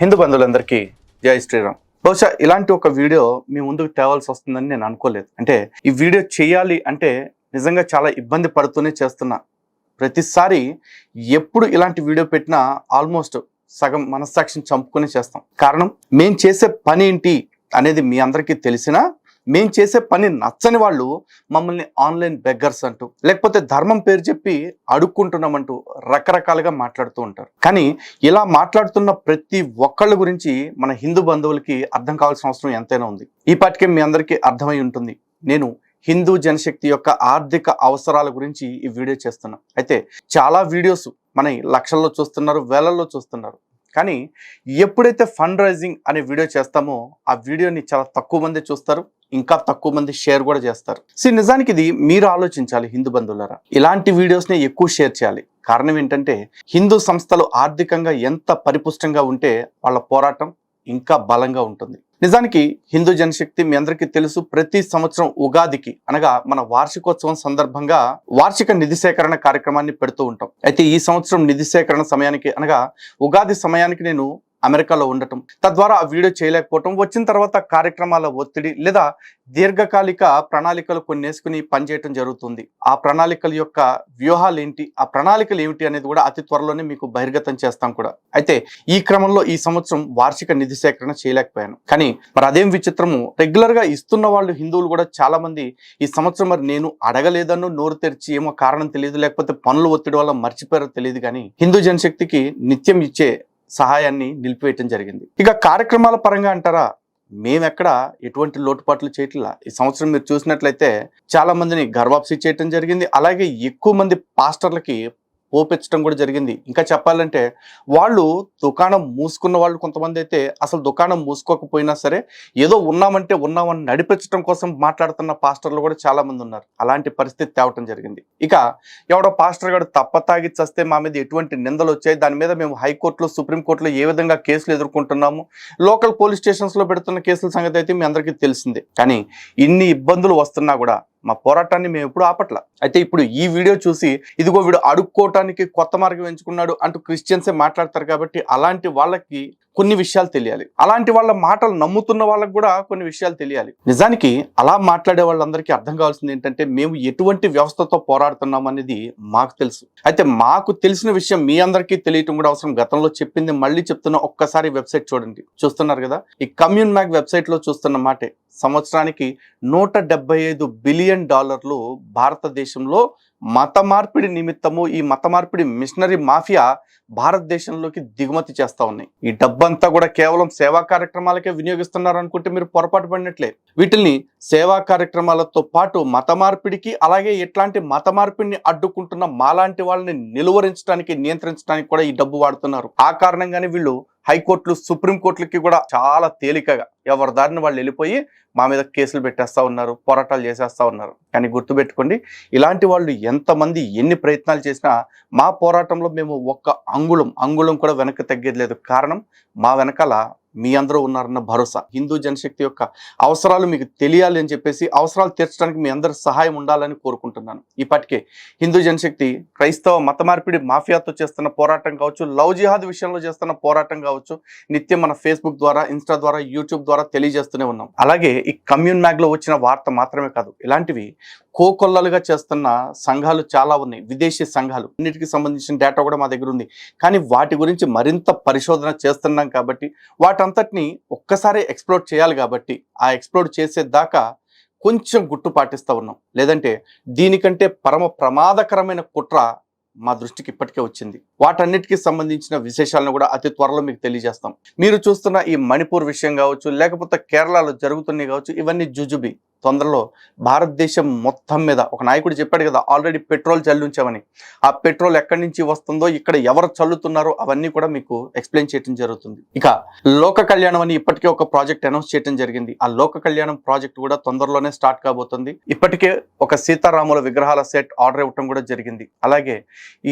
హిందూ బంధువులందరికీ జై శ్రీరామ్. బహుశా ఇలాంటి ఒక వీడియో మీ ముందుకు తేవాల్సి వస్తుందని నేను అనుకోలేదు. అంటే ఈ వీడియో చేయాలి అంటే నిజంగా చాలా ఇబ్బంది పడుతూనే చేస్తున్నా. ప్రతిసారి ఎప్పుడు ఇలాంటి వీడియో పెట్టినా ఆల్మోస్ట్ సగం మనస్సాక్షిని చంపుకొని చేస్తాం. కారణం మేము చేసే పని ఏంటి అనేది మీ అందరికీ తెలిసినా మేము చేసే పని నచ్చని వాళ్ళు మమ్మల్ని ఆన్లైన్ బెగ్గర్స్ అంటూ లేకపోతే ధర్మం పేరు చెప్పి అడుక్కుంటున్నామంటూ రకరకాలుగా మాట్లాడుతూ ఉంటారు. కానీ ఇలా మాట్లాడుతున్న ప్రతి ఒక్కళ్ళ గురించి మన హిందూ బంధువులకి అర్థం కావాల్సిన అవసరం ఎంతైనా ఉంది. ఈ పాటికే మీ అందరికీ అర్థమై ఉంటుంది. నేను హిందూ జనశక్తి యొక్క ఆర్థిక అవసరాల గురించి ఈ వీడియో చేస్తున్నా. అయితే చాలా వీడియోస్ మన లక్షల్లో చూస్తున్నారు వేలల్లో చూస్తున్నారు. కానీ ఎప్పుడైతే ఫండ్ రైజింగ్ అనే వీడియో చేస్తామో ఆ వీడియోని చాలా తక్కువ మంది చూస్తారు. ఇంకా తక్కువ మంది షేర్ కూడా చేస్తారు. సో నిజానికి ఇది మీరు ఆలోచించాలి హిందూ బంధువులరా. ఇలాంటి వీడియోస్ని ఎక్కువ షేర్ చేయాలి. కారణం ఏంటంటే హిందూ సంస్థలు ఆర్థికంగా ఎంత పరిపుష్టంగా ఉంటే వాళ్ళ పోరాటం ఇంకా బలంగా ఉంటుంది. నిజానికి హిందూ జనశక్తి మీ అందరికీ తెలుసు ప్రతి సంవత్సరం ఉగాదికి అనగా మన వార్షికోత్సవం సందర్భంగా వార్షిక నిధి సేకరణ కార్యక్రమాన్ని పెడుతూ ఉంటాం. అయితే ఈ సంవత్సరం నిధి సేకరణ సమయానికి అనగా ఉగాది సమయానికి నేను అమెరికాలో ఉండటం. తద్వారా ఆ వీడియో చేయలేకపోవటం వచ్చిన తర్వాత కార్యక్రమాల ఒత్తిడి లేదా దీర్ఘకాలిక ప్రణాళికలు కొన్ని వేసుకుని పనిచేయటం జరుగుతుంది. ఆ ప్రణాళికల యొక్క వ్యూహాలు ఏంటి ఆ ప్రణాళికలు ఏమిటి అనేది కూడా అతి త్వరలోనే మీకు బహిర్గతం చేస్తాం కూడా. అయితే ఈ క్రమంలో ఈ సంవత్సరం వార్షిక నిధి సేకరణ చేయలేకపోయాను. కానీ మరి అదేం విచిత్రము? రెగ్యులర్గా ఇస్తున్న వాళ్ళు హిందువులు కూడా చాలా మంది ఈ సంవత్సరం మరి నేను అడగలేదను నోరు తెరిచి ఏమో కారణం తెలియదు లేకపోతే పనుల ఒత్తిడి వల్ల మర్చిపోయారో తెలియదు కానీ హిందూ జనశక్తికి నిత్యం ఇచ్చే సహాయాన్ని నిలిపివేయటం జరిగింది. ఇక కార్యక్రమాల పరంగా అంటారా మేమెక్కడ ఎటువంటి లోటుపాట్లు చేయట్లా? ఈ సంవత్సరం మీరు చూసినట్లయితే చాలా మందిని గర్వాప్సి చేయటం జరిగింది. అలాగే ఎక్కువ మంది పాస్టర్లకి ఓపించడం కూడా జరిగింది. ఇంకా చెప్పాలంటే వాళ్ళు దుకాణం మూసుకున్న వాళ్ళు కొంతమంది అయితే అసలు దుకాణం మూసుకోకపోయినా సరే ఏదో ఉన్నామంటే ఉన్నామని నడిపించడం కోసం మాట్లాడుతున్న పాస్టర్లు కూడా చాలా మంది ఉన్నారు. అలాంటి పరిస్థితి తేవటం జరిగింది. ఇక ఎవడో పాస్టర్ గారు తప్ప తాగి చస్తే మా మీద ఎటువంటి నిందలు వచ్చాయి? దాని మీద మేము హైకోర్టులో సుప్రీంకోర్టులో ఏ విధంగా కేసులు ఎదుర్కొంటున్నాము? లోకల్ పోలీస్ స్టేషన్స్లో పెడుతున్న కేసుల సంగతి అయితే మీ అందరికీ తెలిసిందే. కానీ ఇన్ని ఇబ్బందులు వస్తున్నా కూడా మా పోరాటాన్ని మేము ఎప్పుడు ఆపట్ల. అయితే ఇప్పుడు ఈ వీడియో చూసి ఇదిగో వీడు అడుక్కోవటానికి కొత్త మార్గం ఎంచుకున్నాడు అంటూ క్రిస్టియన్సే మాట్లాడతారు కాబట్టి అలాంటి వాళ్ళకి కొన్ని విషయాలు తెలియాలి. అలాంటి వాళ్ళ మాటలు నమ్ముతున్న వాళ్ళకి కూడా కొన్ని విషయాలు తెలియాలి. నిజానికి అలా మాట్లాడే వాళ్ళందరికీ అర్థం కావాల్సింది ఏంటంటే మేము ఎటువంటి వ్యవస్థతో పోరాడుతున్నాం అనేది మాకు తెలుసు. అయితే మాకు తెలిసిన విషయం మీ అందరికీ తెలియటం కూడా అవసరం. గతంలో చెప్పింది మళ్ళీ చెప్తున్న ఒక్కసారి వెబ్సైట్ చూడండి. చూస్తున్నారు కదా? ఈ కమ్యూన్ మ్యాగ్ వెబ్సైట్లో చూస్తున్న మాటే. సంవత్సరానికి నూట ఐదు బిలియన్ డాలర్లు భారతదేశంలో మత మార్పిడి నిమిత్తము ఈ మత మార్పిడి మిషనరీ మాఫియా భారతదేశంలోకి దిగుమతి చేస్తూ ఉన్నాయి ఈ డబ్బంతా కూడా కేవలం సేవా కార్యక్రమాలకే వినియోగిస్తున్నారు అనుకుంటే మీరు పొరపాటు పడినట్లే. వీటిని సేవా కార్యక్రమాలతో పాటు మత మార్పిడికి అలాగే ఎట్లాంటి మత మార్పిడిని అడ్డుకుంటున్న మాలాంటి వాళ్ళని నిలువరించడానికి నియంత్రించడానికి కూడా ఈ డబ్బు వాడుతున్నారు. ఆ కారణంగానే వీళ్ళు హైకోర్టులు సుప్రీంకోర్టులకి కూడా చాలా తేలికగా ఎవరి దారిని వాళ్ళు వెళ్ళిపోయి మా మీద కేసులు పెట్టేస్తా ఉన్నారు పోరాటాలు చేసేస్తా ఉన్నారు. కానీ గుర్తుపెట్టుకోండి ఇలాంటి వాళ్ళు ఎంతమంది ఎన్ని ప్రయత్నాలు చేసినా మా పోరాటంలో మేము ఒక్క అంగుళం అంగుళం కూడా వెనక్కి తగ్గేది లేదు. కారణం మా వెనకాల మీ అందరూ ఉన్నారన్న భరోసా. హిందూ జనశక్తి యొక్క అవసరాలు మీకు తెలియాలి అని చెప్పేసి అవసరాలు తీర్చడానికి మీ అందరి సహాయం ఉండాలని కోరుకుంటున్నాను. ఇప్పటికే హిందూ జనశక్తి క్రైస్తవ మత మార్పిడి మాఫియాతో చేస్తున్న పోరాటం కావచ్చు లవ్ జిహాద్ విషయంలో చేస్తున్న పోరాటం కావచ్చు నిత్యం మన ఫేస్బుక్ ద్వారా ఇన్స్టా ద్వారా యూట్యూబ్ ద్వారా తెలియజేస్తూనే ఉన్నాం. అలాగే ఈ కమ్యూన్ మ్యాగ్లో వచ్చిన వార్త మాత్రమే కాదు ఇలాంటివి కోకొల్లలుగా చేస్తున్న సంఘాలు చాలా ఉన్నాయి. విదేశీ సంఘాలు. అన్నిటికి సంబంధించిన డేటా కూడా మా దగ్గర ఉంది. కానీ వాటి గురించి మరింత పరిశోధన చేస్తున్నాం కాబట్టి వాటి వాటంతటిని ఒక్కసారి ఎక్స్ప్లోర్ చేయాలి కాబట్టి ఆ ఎక్స్ప్లోర్ చేసేదాకా కొంచెం గుట్టు పాటిస్తూ ఉన్నాం. లేదంటే దీనికంటే పరమ ప్రమాదకరమైన కుట్ర మా దృష్టికి ఇప్పటికే వచ్చింది. వాటన్నిటికీ సంబంధించిన విశేషాలను కూడా అతి త్వరలో మీకు తెలియజేస్తాం. మీరు చూస్తున్న ఈ మణిపూర్ విషయం కావచ్చు లేకపోతే కేరళలో జరుగుతున్నాయి కావచ్చు ఇవన్నీ జుజుబి. తొందరలో భారతదేశం మొత్తం మీద ఒక నాయకుడు చెప్పాడు కదా ఆల్రెడీ పెట్రోల్ చల్లించామని. ఆ పెట్రోల్ ఎక్కడి నుంచి వస్తుందో ఇక్కడ ఎవరు చల్లుతున్నారో అవన్నీ కూడా మీకు ఎక్స్ప్లెయిన్ చేయడం జరుగుతుంది. ఇక లోక కళ్యాణం అని ఇప్పటికే ఒక ప్రాజెక్ట్ అనౌన్స్ చేయడం జరిగింది. ఆ లోక కళ్యాణం ప్రాజెక్ట్ కూడా తొందరలోనే స్టార్ట్ కాబోతుంది. ఇప్పటికే ఒక సీతారాముల విగ్రహాల సెట్ ఆర్డర్ ఇవ్వటం కూడా జరిగింది. అలాగే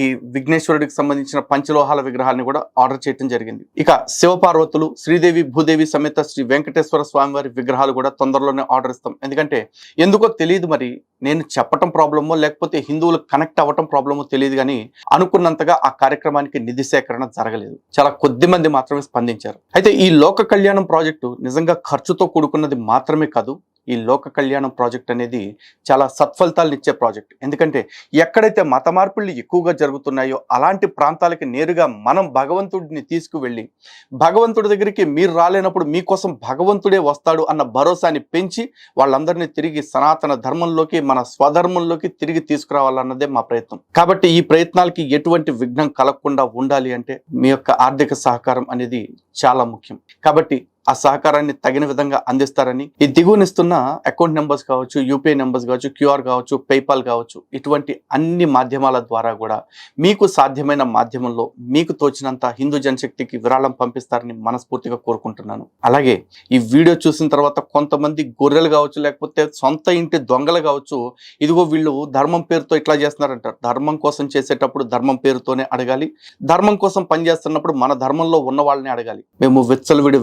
ఈ విఘ్నేశ్వరుడికి సంబంధించిన పంచలోహాల విగ్రహాన్ని కూడా ఆర్డర్ చేయడం జరిగింది. ఇక శివపార్వతులు శ్రీదేవి భూదేవి సమేత శ్రీ వెంకటేశ్వర స్వామి వారి విగ్రహాలు కూడా తొందరలోనే ఆర్డర్ ఇస్తాం. ఎందుకంటే ఎందుకంటే ఎందుకో తెలియదు మరి. నేను చెప్పటం ప్రాబ్లమో లేకపోతే హిందువులు కనెక్ట్ అవ్వటం ప్రాబ్లమో తెలియదు కానీ అనుకున్నంతగా ఆ కార్యక్రమానికి నిధి సేకరణ జరగలేదు. చాలా కొద్ది మంది మాత్రమే స్పందించారు. అయితే ఈ లోక కళ్యాణం ప్రాజెక్టు నిజంగా ఖర్చుతో కూడుకున్నది మాత్రమే కాదు ఈ లోక కళ్యాణం ప్రాజెక్ట్ అనేది చాలా సత్ఫలితాలను ఇచ్చే ప్రాజెక్ట్. ఎందుకంటే ఎక్కడైతే మత మార్పులు ఎక్కువగా జరుగుతున్నాయో అలాంటి ప్రాంతాలకి నేరుగా మనం భగవంతుడిని తీసుకువెళ్ళి భగవంతుడి దగ్గరికి మీరు రాలేనప్పుడు మీకోసం భగవంతుడే వస్తాడు అన్న భరోసాని పెంచి వాళ్ళందరినీ తిరిగి సనాతన ధర్మంలోకి మన స్వధర్మంలోకి తిరిగి తీసుకురావాలన్నదే మా ప్రయత్నం. కాబట్టి ఈ ప్రయత్నాలకి ఎటువంటి విఘ్నం కలగకుండా ఉండాలి అంటే మీ యొక్క ఆర్థిక సహకారం అనేది చాలా ముఖ్యం. కాబట్టి ఆ సహకారాన్ని తగిన విధంగా అందిస్తారని ఈ దిగువనిస్తున్న అకౌంట్ నెంబర్స్ కావచ్చు యూపీఐ నెంబర్స్ కావచ్చు క్యూఆర్ కావచ్చు పేపాల్ కావచ్చు ఇటువంటి అన్ని మాధ్యమాల ద్వారా కూడా మీకు సాధ్యమైన మాధ్యమంలో మీకు తోచినంత హిందూ జనశక్తికి విరాళం పంపిస్తారని మనస్ఫూర్తిగా కోరుకుంటున్నాను. అలాగే ఈ వీడియో చూసిన తర్వాత కొంతమంది గొర్రెలు కావచ్చు లేకపోతే సొంత ఇంటి దొంగలు కావచ్చు ఇదిగో వీళ్ళు ధర్మం పేరుతో ఇట్లా చేస్తున్నారంటారు ధర్మం కోసం చేసేటప్పుడు ధర్మం పేరుతోనే అడగాలి. ధర్మం కోసం పనిచేస్తున్నప్పుడు మన ధర్మంలో ఉన్న వాళ్ళని అడగాలి. మేము విచ్చలవిడి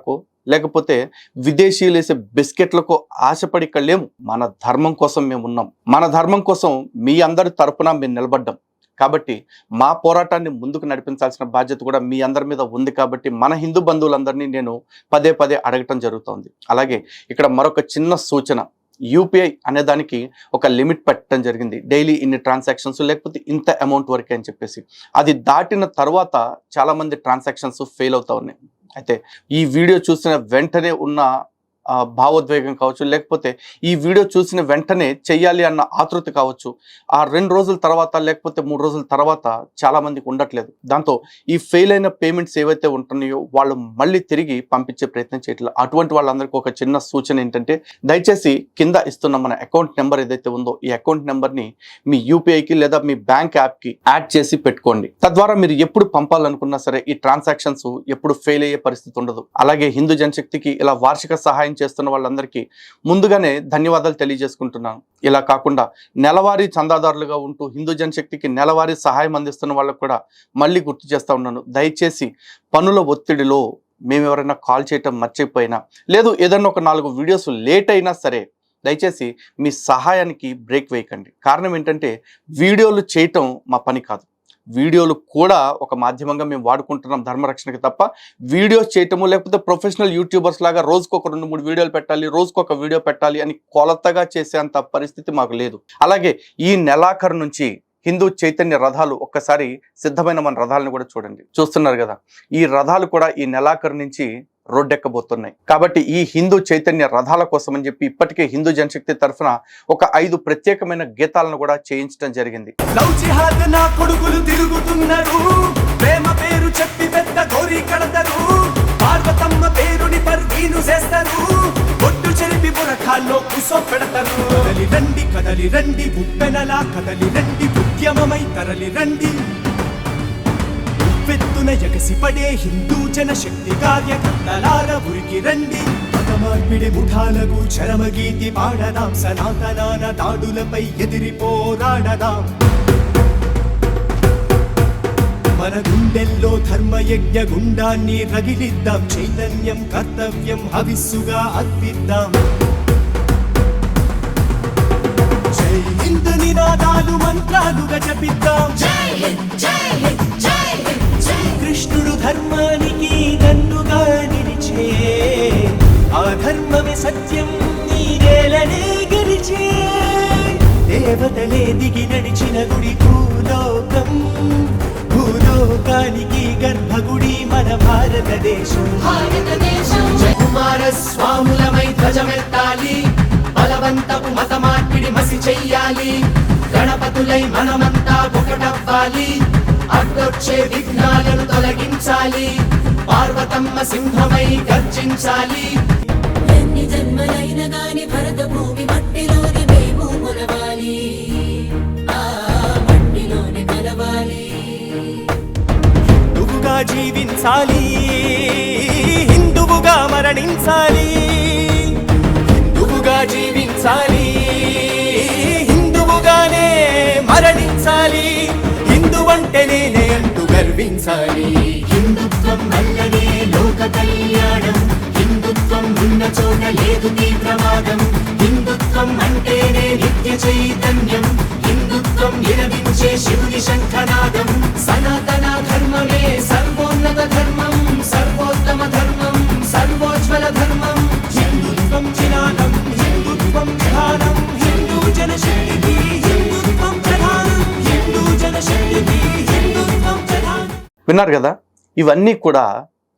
విలాసాలకు లేకపోతే విదేశీయులు వేసే బిస్కెట్లకు ఆశపడి ఇక్కడ లేము మన ధర్మం కోసం మేము ఉన్నాం. మన ధర్మం కోసం మీ అందరి తరపున మేము నిలబడ్డాం. కాబట్టి మా పోరాటాన్ని ముందుకు నడిపించాల్సిన బాధ్యత కూడా మీ అందరి మీద ఉంది కాబట్టి మన హిందూ బంధువులందరినీ నేను పదే పదే అడగటం జరుగుతోంది. అలాగే ఇక్కడ మరొక చిన్న సూచన యూపీఐ అనే దానికి ఒక లిమిట్ పెట్టడం జరిగింది. డైలీ ఇన్ని ట్రాన్సాక్షన్స్ లేకపోతే ఇంత అమౌంట్ వరకే అని చెప్పేసి. అది దాటిన తర్వాత చాలామంది ట్రాన్సాక్షన్స్ ఫెయిల్ అవుతా ఉన్నాయి. అయితే ఈ వీడియో చూసిన వెంటనే ఉన్న భావోద్వేగం కావచ్చు లేకపోతే ఈ వీడియో చూసిన వెంటనే చెయ్యాలి అన్న ఆతృత కావచ్చు. ఆ రెండు రోజుల తర్వాత లేకపోతే మూడు రోజుల తర్వాత చాలా మందికి ఉండట్లేదు. దాంతో ఈ ఫెయిల్ అయిన పేమెంట్స్ ఏవైతే ఉంటున్నాయో వాళ్ళు మళ్ళీ తిరిగి పంపించే ప్రయత్నం చేయట్లేదు. అటువంటి వాళ్ళందరికీ ఒక చిన్న సూచన ఏంటంటే దయచేసి కింద ఇస్తున్న మన అకౌంట్ నెంబర్ ఏదైతే ఉందో ఈ అకౌంట్ నెంబర్ని మీ యూపీఐకి లేదా మీ బ్యాంక్ యాప్కి యాడ్ చేసి పెట్టుకోండి. తద్వారా మీరు ఎప్పుడు పంపాలనుకున్నా సరే ఈ ట్రాన్సాక్షన్స్ ఎప్పుడు ఫెయిల్ అయ్యే పరిస్థితి ఉండదు. అలాగే హిందూ జనశక్తికి ఇలా వార్షిక సహాయం చేస్తున్న వాళ్ళందరికీ ముందుగానే ధన్యవాదాలు తెలియజేసుకుంటున్నాను. ఇలా కాకుండా నెలవారీ చందాదారులుగా ఉంటూ హిందూ జనశక్తికి నెలవారీ సహాయం అందిస్తున్న వాళ్ళకు కూడా మళ్ళీ గుర్తు చేస్తా ఉన్నాను. దయచేసి పనుల ఒత్తిడిలో మేము ఎవరైనా కాల్ చేయటం మర్చిపోయినా లేదు ఏదైనా ఒక నాలుగు వీడియోస్ లేట్ అయినా సరే దయచేసి మీ సహాయానికి బ్రేక్ వేయకండి. కారణం ఏంటంటే వీడియోలు చేయటం మా పని కాదు. వీడియోలు కూడా ఒక మాధ్యమంగా మేము వాడుకుంటున్నాం ధర్మరక్షణకి తప్ప. వీడియోస్ చేయటము లేకపోతే ప్రొఫెషనల్ యూట్యూబర్స్ లాగా రోజుకు ఒక రెండు మూడు వీడియోలు పెట్టాలి రోజుకు ఒక వీడియో పెట్టాలి అని కొలతగా చేసేంత పరిస్థితి మాకు లేదు. అలాగే ఈ నెలాఖరు నుంచి హిందూ చైతన్య రథాలు ఒక్కసారి సిద్ధమైన మన రథాలను కూడా చూడండి. చూస్తున్నారు కదా? ఈ రథాలు కూడా ఈ నెలాఖరు నుంచి రోడ్డెక్కబోతున్నాయి. కాబట్టి ఈ హిందూ చైతన్య రథాల కోసం అని చెప్పి ఇప్పటికే హిందూ జనశక్తి తరఫున ఒక ఐదు ప్రత్యేకమైన గీతాలను కూడా చేయించడం జరిగింది. లవ్ జిహాద్ నా కొడుకులు తిరుగుతున్నారు. ప్రేమ పేరు చెప్పి పెద్ద గోరి కడతారు. పార్వతమ్మ పేరుని పర్వీను చేస్తారు. ఒట్టు చెరిపి బురఖాల్లో కుసో పెడతారు. కదలి రండి కదలి రండి ఉప్పెనలా కదలి రండి ఉద్యమమై తరలి రండి. ఉవ్వెత్తున ఎగసిపడే హిందూ జనశక్తి కార్యకర్తలార ఉరికి రండి. మతమార్పిడి ముఠాలకు చరమగీతి పాడదాం. సనాతనాన దాడులపై ఎదిరి పోరాడదాం. మన గుండెల్లో ధర్మయజ్ఞ గుండాన్ని రగిలిద్దాం. చైతన్యం కర్తవ్యం హవిస్సుగా అర్పిద్దాం. జై హింద్ నినాదాలు మంత్రాలుగా జపిద్దాం కృష్ణుడు ధర్మానికి నన్నుగా నిలిచే. ఆ ధర్మమే సత్యం నీరేలనే గెలిచే. దేవతలే దిగి నడిచిన గుడి భూలోకం. భూలోకానికి గర్భగుడి మన భారతదేశం. కుమారస్వాములమై ధ్వజమెత్తాలి. బలవంతపు మత మార్పిడి మసి చెయ్యాలి. గణపతులై మనమంతా ఒకటవ్వాలి. అడ్డొచ్చే విఘ్నాలను తొలగించాలి. పార్వతమ్మ సింహమై గర్జించాలి. ఎన్ని జన్మలైన గాని భరత భూమి మట్టిలోని మేము మొలవాలి ఆ మట్టిలోని కలవాలి. హిందువుగా జీవించాలి. హిందువుగా మరణించాలి. గర్వించాలి హిందుత్వం వల్లనే లోక కళ్యాణం. హిందుత్వం ఉన్న చోట లేదు తీవ్రవాదం హిందుత్వం అంటేనే నిత్య చైతన్యం. హిందుత్వం నిరవించే శివుని శంఖనాదం. సనాతన విన్నారు కదా? ఇవన్నీ కూడా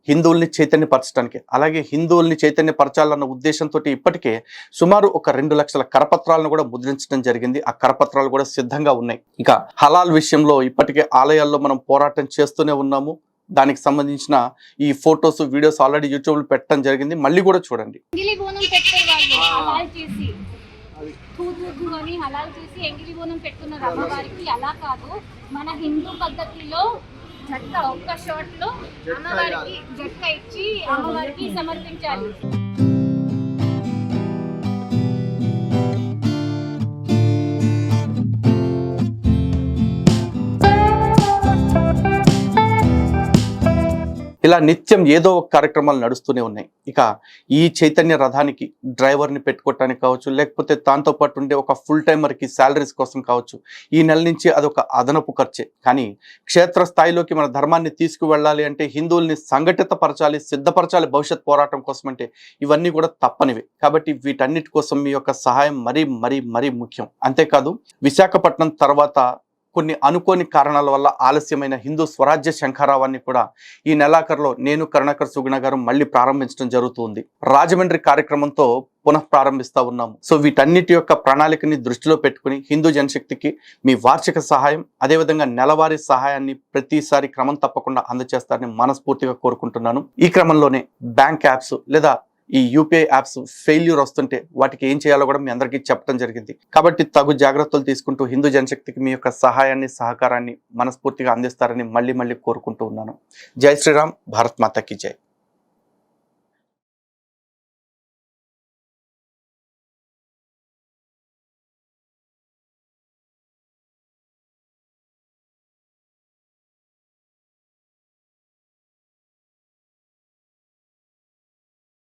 హిందువుల్ని చైతన్యపరచడానికి అలాగే హిందువుల్ని చైతన్యపరచాలన్న ఉద్దేశంతో ఇప్పటికే సుమారు ఒక రెండు లక్షల కరపత్రాలను కూడా ముద్రించడం జరిగింది. ఆ కరపత్రాలు కూడా సిద్ధంగా ఉన్నాయి. ఇక హలాల్ విషయంలో ఇప్పటికే ఆలయాల్లో మనం పోరాటం చేస్తూనే ఉన్నాము. దానికి సంబంధించిన ఈ ఫొటోస్ వీడియోస్ ఆల్రెడీ యూట్యూబ్లో పెట్టడం జరిగింది. మళ్ళీ కూడా చూడండి. చేసి. పెట్టుకున్నారు అమ్మవారికి అలా కాదు మన హిందూ పద్ధతిలో జట్క ఒక్క షాట్లో అమ్మవారికి జట్క ఇచ్చి అమ్మవారికి సమర్పించాలి. ఇలా నిత్యం ఏదో ఒక కార్యక్రమాలు నడుస్తూనే ఉన్నాయి. ఇక ఈ చైతన్య రథానికి డ్రైవర్ని పెట్టుకోవటానికి కావచ్చు లేకపోతే దాంతో పాటు ఉండే ఒక ఫుల్ టైమర్కి శాలరీస్ కోసం కావచ్చు ఈ నెల నుంచి అదొక అదనపు ఖర్చే. కానీ క్షేత్ర స్థాయిలోకి మన ధర్మాన్ని తీసుకువెళ్ళాలి అంటే హిందువుల్ని సంఘటితపరచాలి సిద్ధపరచాలి భవిష్యత్ పోరాటం కోసం అంటే ఇవన్నీ కూడా తప్పనివి. కాబట్టి వీటన్నిటి కోసం మీ యొక్క సహాయం మరీ మరీ మరీ ముఖ్యం. అంతేకాదు విశాఖపట్నం తర్వాత కొన్ని అనుకోని కారణాల వల్ల ఆలస్యమైన హిందూ స్వరాజ్య శంఖారావాన్ని కూడా ఈ నెలాఖరులో నేను కరుణాకర్ సుగుణ గారు మళ్ళీ ప్రారంభించడం జరుగుతుంది. రాజమండ్రి కార్యక్రమంతో పునః ప్రారంభిస్తా ఉన్నాము. సో వీటన్నిటి యొక్క ప్రణాళికని దృష్టిలో పెట్టుకుని హిందూ జనశక్తికి మీ వార్షిక సహాయం అదేవిధంగా నెలవారీ సహాయాన్ని ప్రతిసారి క్రమం తప్పకుండా అందజేస్తారని మనస్ఫూర్తిగా కోరుకుంటున్నాను. ఈ క్రమంలోనే బ్యాంక్ యాప్స్ లేదా ఈ యూపీఐ యాప్స్ ఫెయిల్యూర్ వస్తుంటే వాటికి ఏం చేయాలో కూడా మీ అందరికీ చెప్పడం జరిగింది. కాబట్టి తగు జాగ్రత్తలు తీసుకుంటూ హిందూ జనశక్తికి మీ యొక్క సహాయాన్ని సహకారాన్ని మనస్ఫూర్తిగా అందిస్తారని మళ్ళీ మళ్ళీ కోరుకుంటూ ఉన్నాను. జై శ్రీరామ్ భారత్ మాతకి జై.